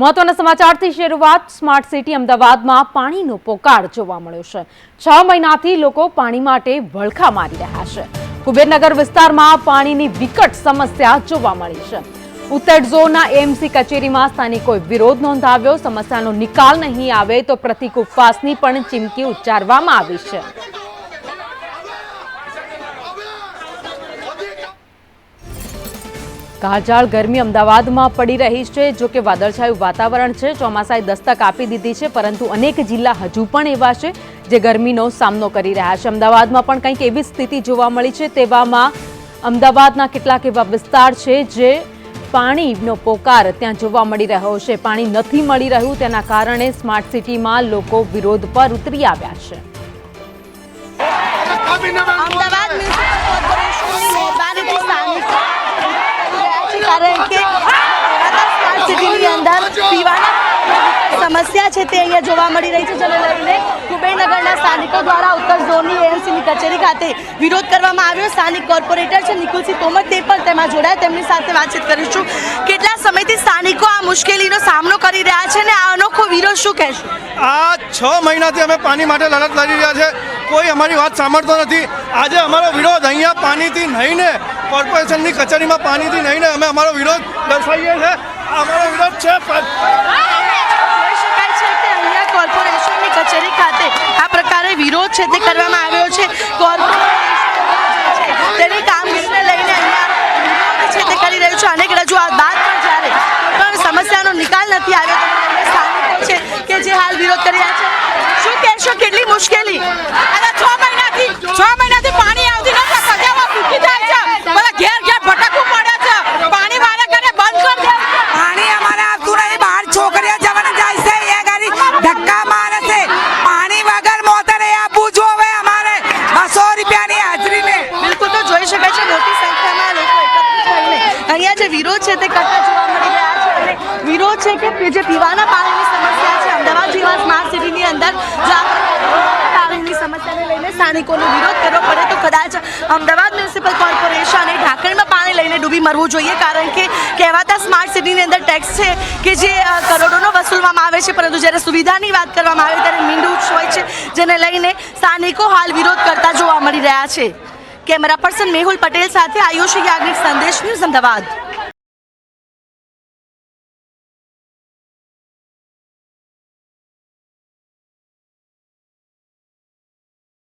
મહત્વના સમાચારથી શરૂઆત smart city અમદાવાદમાં પાણીનો પોકાર જોવા મળ્યો છે. છ મહિનાથી લોકો પાણી માટે વળખા મારી રહ્યા છે. કુબેરનગર વિસ્તારમાં પાણીની વિકટ સમસ્યા જોવા મળી છે. ઉત્તર ઝોનના એમસી કચેરીમાં સ્થાનિકોએ વિરોધ નોંધાવ્યો. સમસ્યાનો નિકાલ નહીં આવે તો પ્રતિક ઉપવાસની પણ ચીમકી ઉચ્ચારવામાં આવી છે. કાળઝાળ ગરમી અમદાવાદમાં પડી રહી છે. જો કે વાદળછાયું વાતાવરણ છે. ચોમાસાએ દસ્તક આપી દીધી છે, પરંતુ અનેક જિલ્લા હજુ પણ એવા છે જે ગરમીનો સામનો કરી રહ્યા છે. અમદાવાદમાં પણ કંઈક એવી સ્થિતિ જોવા મળી છે તેવામાં અમદાવાદના કેટલાક એવા વિસ્તાર છે જે પાણીનો પોકાર ત્યાં જોવા મળી રહ્યો છે. પાણી નથી મળી રહ્યું, તેના કારણે સ્માર્ટ સિટીમાં લોકો વિરોધ પર ઉતરી આવ્યા છે. અમદાવાદ મ્યુનિસિપલ કોર્પોરેશનની મહેરબાનીથી સ્થાનિક કારણ કે સ્માર્ટ સિટીની અંદર પીવાના સમસ્યા છે તે અહીંયા જોવા મળી રહી છે. જેને લઈને કુબેરનગરના સ્થાનિકો દ્વારા ઉત્તર ઝોનની એએમસીની કચેરી ખાતે વિરોધ કરવામાં આવ્યો. સ્થાનિક કોર્પોરેટર છે નિકુલસિંહ તોમર, તે પણ તેમાં જોડાયા. તેમની સાથે વાતચીત કરીશું. કેટલા સમયથી સ્થાનિકો આ મુશ્કેલીનો સામનો કરી રહ્યા છે ને આ અનોખો વિરોધ શું કહેશું? આ છ મહિનાથી અમે પાણી માટે લડત લડી રહ્યા છે. કોઈ અમારી વાત સાંભળતો નથી. આજે અમારો વિરોધ અહીંયા પાણીથી નહીંને કોર્પોરેશનની કચેરીમાં પાણીથી નહીં ને અમે અમારો વિરોધ દર્શાવીએ છીએ. અમારો વિરોધ છે, પણ કોર્પોરેશનની કચેરી ખાતે આ પ્રકારે વિરોધ છે તે કરવામાં આવ્યો છે. કોર્પોરેશન તેની કામગીરીને લઈને તે કરી રહ્યું છે. અનેક રજૂઆત બાદ પણ જ્યારે પણ સમસ્યાનો નિકાલ નથી આવ્યો છે કે જે હાલ વિરોધ કરી શું કહેશો? કેટલી મુશ્કેલી? અહીંયા જે વિરોધ છે તે કરતા જોવા મળી રહ્યા છે અને વિરોધ છે કે જે પીવાના પાણીની સમસ્યા છે, અમદાવાદ જેવા સ્માર્ટ સિટીની અંદર પાણીની સમસ્યાને લઈને સ્થાનિકોનો વિરોધ કરવો પડે તો કદાચ અમદાવાદ મ્યુનિસિપલ કોર્પોરેશન એ ઢાંકણમાં પાણી લઈને ડૂબી મરવું જોઈએ, કારણ કે કહેવાતા સ્માર્ટ સિટીની અંદર ટેક્સ છે કે જે કરોડોનો વસૂલવામાં આવે છે, પરંતુ જ્યારે સુવિધાની વાત કરવામાં આવે ત્યારે મીંડું હોય છે, જેને લઈને સ્થાનિકો હાલ વિરોધ કરતા જોવા મળી રહ્યા છે. કેમેરા પર્સન મેહુલ પટેલ સાથે આયુષ યાજ્ઞિક સંદેશ ન્યૂઝ અમદાવાદ.